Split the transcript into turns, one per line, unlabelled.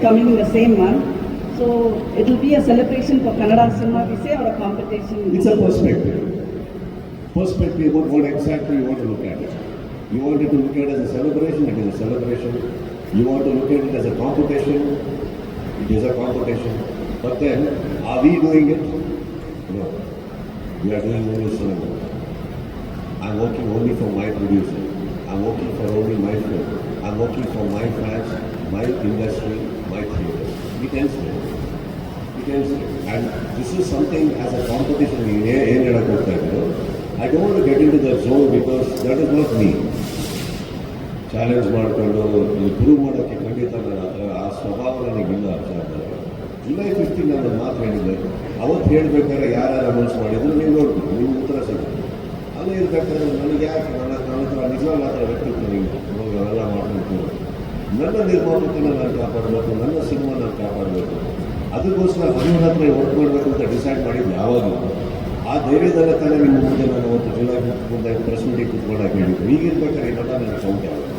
coming in the same month. So it will be a celebration for Kannada cinema, we say, or a competition.
It's a perspective. Perspective about what exactly you want to look at it. You want it to look at it as a celebration, it is a celebration. You want to look at it as a competition, it is a competition. But then, are we doing it? No. We are doing only cinema. I'm working only for my producer. I'm working for only my film. I'm working for my fans, my industry, my theatre. It ends there. It. Ends there. And this is something as a competition ಏನ್ ಹೇಳಕ್ ಹೋಗ್ತಾ ಇದ್ರು I don't get into the zone because that is not me challenge ಮಾಡಿಕೊಂಡು prove ಮಾಡೋಕ್ಕೆ ಖಂಡಿತ ಆ ಸ್ವಭಾವ ನನಗಿಲ್ಲ ಅಂತ ಜುಲೈ ಫಿಫ್ಟೀನ್ ನಾನು ಮಾತು ಹೇಳಿದ್ದೆ ಅವತ್ತು ಹೇಳ್ಬೇಕಾದ್ರೆ ಯಾರ್ಯಾರು ಅನೌನ್ಸ್ ಮಾಡಿದ್ರು ನೀವು ನೋಡ್ಬೋದು ನಿಮ್ಮ ಉತ್ತರ ಸಿಗುತ್ತೆ. ಅಲ್ಲೇ ಇರ್ಬೇಕಾದ್ರೆ ನನಗೆ ಯಾಕೆ ನನ್ನ ನನ್ನ ಹತ್ರ ನಿಜವಾಗ್ಲೂ ಆ ಥರ ವ್ಯಕ್ತಿತ್ವ ನೀವು ನನ್ನ ನಿರ್ಮಾಪಕನ ನಾನು ಕಾಪಾಡಬೇಕು, ನನ್ನ ಸಿನಿಮಾ ನಾನು ಕಾಪಾಡಬೇಕು. ಅದಕ್ಕೋಸ್ಕರ ಹನುಮನ ಹತ್ರ ವರ್ಕ್ ಮಾಡಬೇಕು ಅಂತ ಡಿಸೈಡ್ ಮಾಡಿದ್ದು ಯಾವಾಗಲೂ. ಆ ಧೈರ್ಯದಲ್ಲೇ ತಾನೇ ನಿಮ್ಮ ಮುಂದೆ ನಾನು ಒಂದು ಜುಲೈ ಮುಂದೆ ಪ್ರೆಸ್ ಮೀಟಿಂಗ್ ಕೂತ್ಕೊಂಡಾಗ ಹೇಳಿದ್ದು ಈಗಿರ್ಬೇಕಾದ್ರೆ ಇದೆಲ್ಲ ನನಗೆ ಸೌಂಡ್ ಆಗುತ್ತೆ